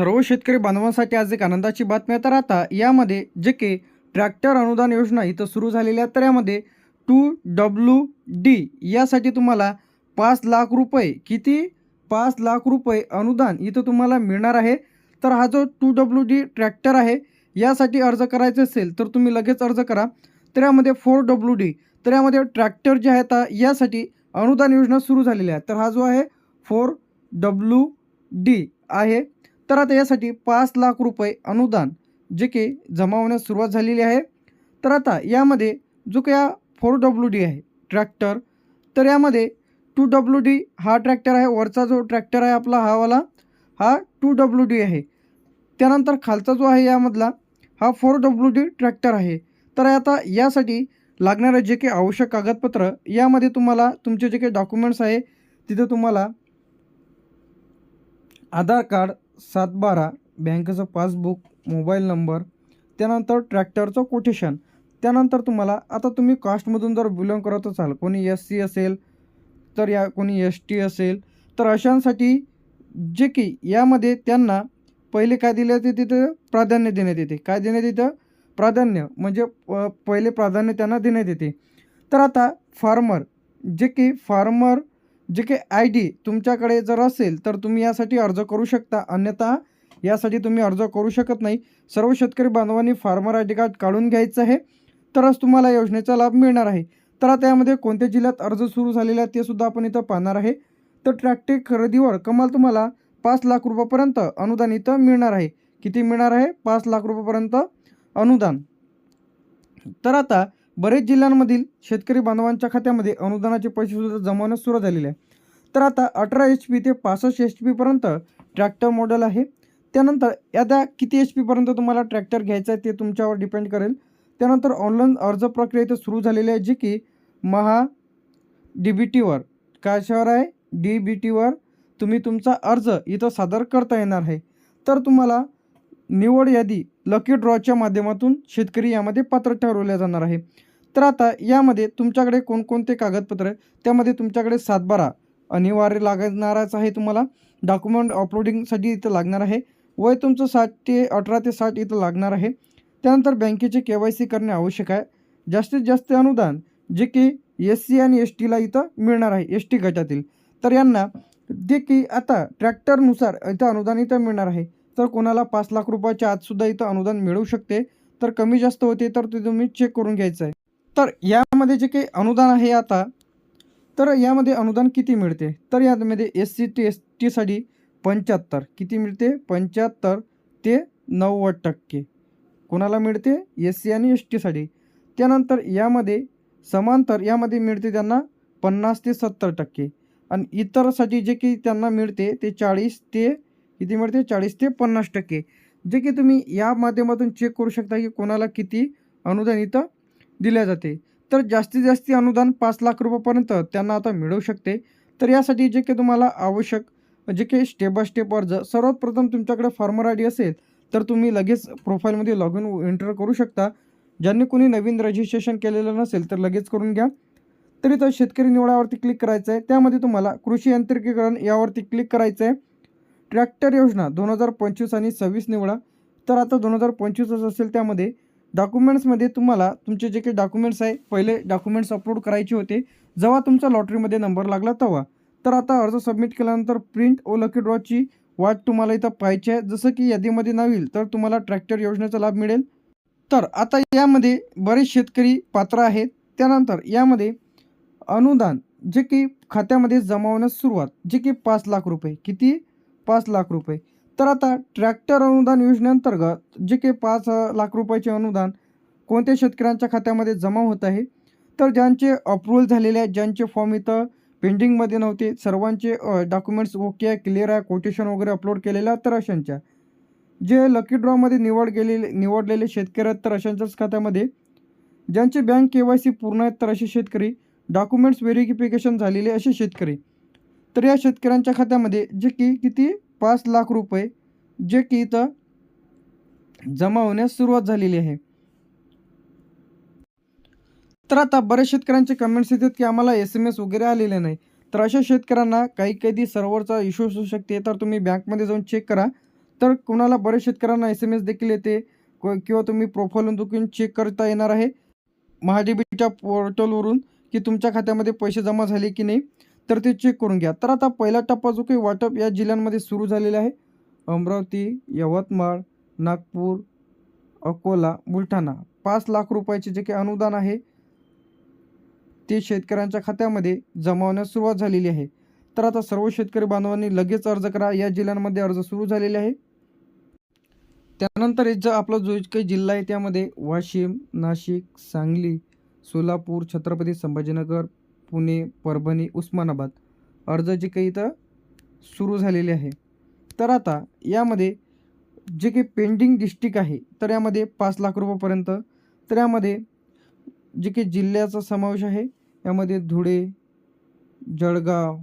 सर्व शेतकरी बांधवांसाठी आज एक आनंदाची बातमी आहे तर आता यामध्ये जे के ट्रॅक्टर अनुदान योजना इथं सुरू झालेली आहे तर यामध्ये टू डब्ल्यू डी यासाठी तुम्हाला पाच लाख रुपये किती? पाच लाख रुपये अनुदान इथं तुम्हाला मिळणार आहे. तर हा जो टू डब्ल्यू डी ट्रॅक्टर आहे यासाठी अर्ज करायचा असेल तर तुम्ही लगेच अर्ज करा. तर यामध्ये फोर डब्ल्यू डी तर यामध्ये ट्रॅक्टर जे आहे आता यासाठी अनुदान योजना सुरू झालेली आहे तर हा जो आहे फोर डब्ल्यू डी आहे. तर आता यासाठी पाच लाख रुपये अनुदान जे की जमा होण्यास सुरुवात झालेली आहे. तर आता यामध्ये जो काही फोर डब्ल्यू डी आहे ट्रॅक्टर तर यामध्ये टू डब्ल्यू डी हा ट्रॅक्टर आहे वरचा जो ट्रॅक्टर आहे आपला हावाला हा टू डब्ल्यू डी आहे. त्यानंतर खालचा जो आहे यामधला हा फोर डब्ल्यू डी ट्रॅक्टर आहे. तर आता यासाठी लागणारं जे काही आवश्यक कागदपत्र यामध्ये तुम्हाला तुमचे जे काही डॉक्युमेंट्स आहे तिथे तुम्हाला आधार कार्ड सातबारा बँकेचं पासबुक मोबाईल नंबर त्यानंतर ट्रॅक्टरचं कोटेशन. त्यानंतर तुम्हाला आता तुम्ही कास्टमधून जर बिलॉंग करत असाल कोणी एस सी असेल तर या कोणी एस टी असेल तर अशांसाठी जे की यामध्ये त्यांना पहिले काय दिले ते तिथं प्राधान्य देण्यात येते. काय देण्यात येतं? प्राधान्य म्हणजे प पहिले प्राधान्य त्यांना देण्यात येते. तर आता फार्मर जे की फार्मर जे काही आय डी तुमच्याकडे जर असेल तर तुम्ही यासाठी अर्ज करू शकता. अन्यथा यासाठी तुम्ही अर्ज करू शकत नाही. सर्व शेतकरी बांधवांनी फार्मर आय डी कार्ड काढून घ्यायचं आहे. तरच तुम्हाला योजनेचा लाभ मिळणार आहे. तर आता यामध्ये कोणत्या जिल्ह्यात अर्ज सुरू झालेला आहे ते सुद्धा आपण इथं पाहणार आहे. तर ट्रॅक्टर खरेदीवर कमाल तुम्हाला पाच लाख रुपयापर्यंत अनुदान इथं मिळणार आहे. किती मिळणार आहे? पाच लाख रुपयापर्यंत अनुदान. तर आता बरेच जिल्ह्यांमधील शेतकरी बांधवांच्या खात्यामध्ये अनुदानाचे पैसे सुद्धा जमवण्यास सुरू झालेले आहे. तर आता अठरा एच पी ते पासष्ट एच पीपर्यंत ट्रॅक्टर मॉडेल आहे. त्यानंतर याद्या किती एच पीपर्यंत तुम्हाला ट्रॅक्टर घ्यायचं आहे ते तुमच्यावर डिपेंड करेल. त्यानंतर ऑनलाईन अर्ज प्रक्रिया इथे सुरू झालेली आहे जी की महा डी बी टीवर कशावर आहे? डी बी टीवर तुम्ही तुमचा अर्ज इथं सादर करता येणार आहे. तर तुम्हाला निवड यादी लकी ड्रॉच्या माध्यमातून शेतकरी यामध्ये पात्र ठरवल्या जाणार आहे. तर आता यामध्ये तुमच्याकडे कोणकोणते कागदपत्र आहे त्यामध्ये तुमच्याकडे सातबारा अनिवार्य लागणारच आहे तुम्हाला. डॉक्युमेंट अपलोडिंगसाठी इथं लागणार आहे. वय तुमचं साठ ते अठरा ते साठ इथं लागणार आहे. त्यानंतर बँकेचे के वाय सी करणे आवश्यक आहे. जास्तीत जास्त अनुदान जे की एस सी आणि एस टीला इथं मिळणार आहे एस टी गटातील. तर यांना जे की आता ट्रॅक्टरनुसार इथं अनुदान इथं मिळणार आहे. तर कोणाला पाच लाख रुपयाच्या आतसुद्धा इथं अनुदान मिळू शकते. तर कमी जास्त होते तर ते तुम्ही चेक करून घ्यायचं आहे. तर यामध्ये जे काही अनुदान आहे आता तर यामध्ये अनुदान किती मिळते? तर यामध्ये एस सी टी एस टीसाठी पंच्याहत्तर. किती मिळते? पंच्याहत्तर ते नव्वद टक्के. कोणाला मिळते? एस सी आणि एस टीसाठी त्यानंतर यामध्ये समांतर यामध्ये मिळते त्यांना पन्नास ते सत्तर टक्के. आणि इतरसाठी जे की त्यांना मिळते ते चाळीस ते किती मिळते? चाळीस ते पन्नास टक्के. जे की तुम्ही या माध्यमातून चेक करू शकता की कोणाला किती अनुदान इथं दिल्या जाते. तर जास्तीत जास्त अनुदान पाच लाख रुपयापर्यंत त्यांना आता मिळू शकते. तर यासाठी जे काही तुम्हाला आवश्यक जे काही स्टेप बाय स्टेप अर्ज सर्वात प्रथम तुमच्याकडे फार्मर आय डी असेल तर तुम्ही लगेच प्रोफाईलमध्ये लॉग इन एंटर करू शकता. ज्यांनी कोणी नवीन रजिस्ट्रेशन केलेलं नसेल तर लगेच करून घ्या. तर इथं शेतकरी निवडावरती क्लिक करायचं आहे त्यामध्ये तुम्हाला कृषी यांत्रिकीकरण यावरती क्लिक करायचं आहे ट्रॅक्टर योजना दोन हजार पंचवीस आणि सव्वीस निवडा. तर आता दोन हजार पंचवीसच असेल त्यामध्ये डॉक्युमेंट्समध्ये तुम्हाला तुमचे जे काही डॉक्युमेंट्स आहे पहिले डॉक्युमेंट्स अपलोड करायचे होते. जेव्हा तुमचा लॉटरीमध्ये नंबर लागला तेव्हा. तर आता अर्ज सबमिट केल्यानंतर प्रिंट ओ लकी ड्रॉची वाट तुम्हाला इथं पाहायची आहे. जसं की यादीमध्ये नाव येईल तर तुम्हाला ट्रॅक्टर योजनेचा लाभ मिळेल. तर आता यामध्ये बरेच शेतकरी पात्र आहेत. त्यानंतर यामध्ये अनुदान जे की खात्यामध्ये जमावण्यास सुरुवात जे की पाच लाख रुपये. किती? पाच लाख रुपये. तर आता ट्रॅक्टर अनुदान योजनेअंतर्गत जे काही पाच लाख रुपयाचे अनुदान कोणत्या शेतकऱ्यांच्या खात्यामध्ये जमा होत आहे तर ज्यांचे अप्रुव्हल झालेले आहेत ज्यांचे फॉर्म इथं पेंडिंगमध्ये नव्हते सर्वांचे डॉक्युमेंट्स ओके आहे क्लिअर आहे कोटेशन वगैरे अपलोड केलेलं आहे तर अशांच्या. जे लकी ड्रॉमध्ये निवड गेलेले निवडलेले शेतकरी आहेत तर अशांच्याच खात्यामध्ये. ज्यांचे बँक के वाय सी पूर्ण आहेत तर असे शेतकरी डॉक्युमेंट्स व्हेरिफिकेशन झालेले असे शेतकरी. तर या शेतकऱ्यांच्या खात्यामध्ये जे की किती पाच लाख रुपये जे की इथं जमा होण्यास सुरुवात झालेली आहे. तर आता बऱ्याच शेतकऱ्यांचे कमेंट्स येतात की आम्हाला एस एम एस वगैरे आलेले नाही. तर अशा शेतकऱ्यांना काही कधी सर्व्हरचा इश्यू असू शकते तर तुम्ही बँकमध्ये जाऊन चेक करा. तर कोणाला बऱ्याच शेतकऱ्यांना एस एम एस देखील येते किंवा तुम्ही प्रोफाईलवरून दुखून चेक करता येणार आहे. महाडीबीच्या पोर्टलवरून की तुमच्या खात्यामध्ये पैसे जमा झाले की नाही. तर ते चेक करून घ्या. तर आता पहिला टप्पा जो काही वाटप या जिल्ह्यांमध्ये सुरू झालेला आहे अमरावती यवतमाळ नागपूर अकोला बुलढाणा. पाच लाख रुपयाचे जे काही अनुदान आहे ते शेतकऱ्यांच्या खात्यामध्ये जमा होण्यास सुरुवात झालेली आहे. तर आता सर्व शेतकरी बांधवांनी लगेच अर्ज करा. या जिल्ह्यांमध्ये अर्ज सुरू झालेले आहे. त्यानंतर जो आपला जो काही जिल्हा आहे त्यामध्ये वाशिम नाशिक सांगली सोलापूर छत्रपती संभाजीनगर पुणे परभणी उस्मानाबाद अर्ज जे काही इथं सुरू झालेले आहे. तर आता यामध्ये जे काही पेंडिंग डिस्ट्रिक्ट आहे तर यामध्ये पाच लाख रुपयापर्यंत तर यामध्ये जे काही जिल्ह्याचा समावेश आहे यामध्ये धुळे जळगाव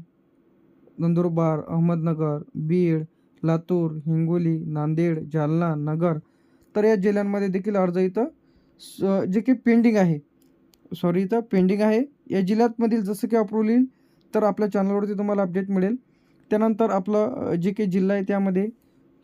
नंदुरबार अहमदनगर बीड लातूर हिंगोली नांदेड जालना नगर तर या जिल्ह्यांमध्ये देखील अर्ज इथं स- जे काही पेंडिंग आहे सॉरी इथं पेंडिंग आहे. या जिल्ह्यातमधील जसं की अप्रूव्हल येईल तर आपल्या चॅनलवरती तुम्हाला अपडेट मिळेल. त्यानंतर आपलं जे काही जिल्हा आहे त्यामध्ये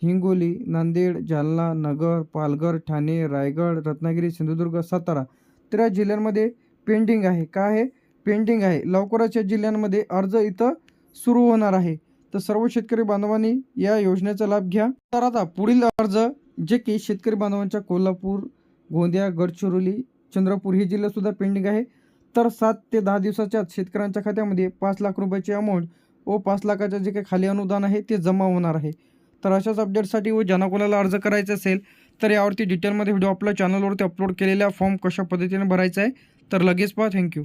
हिंगोली नांदेड जालना नगर पालघर ठाणे रायगड रत्नागिरी सिंधुदुर्ग सातारा तर या जिल्ह्यांमध्ये पेंडिंग आहे. काय आहे? पेंडिंग आहे. लवकरच या जिल्ह्यांमध्ये अर्ज इथं सुरू होणार आहे. तर सर्व शेतकरी बांधवांनी या योजनेचा लाभ घ्या. तर आता पुढील अर्ज जे की शेतकरी बांधवांच्या कोल्हापूर गोंदिया गडचिरोली चंद्रपूर हे जिल्ह्यासुद्धा पेंडिंग आहे. तर सात ते दहा दिवसाच्या शेतकऱ्यांच्या खात्यामध्ये पाच लाख रुपयाची अमाऊंट व पाच लाखाचे जे काही खाली अनुदान आहे ते जमा होणार आहे. तर अशाच अपडेटसाठी व ज्यांना कोणाला अर्ज करायचा असेल तर यावरती डिटेलमध्ये व्हिडिओ आपल्या चॅनलवरती अपलोड केलेल्या फॉर्म कशा पद्धतीने भरायचा आहे तर लगेच पहा. थँक्यू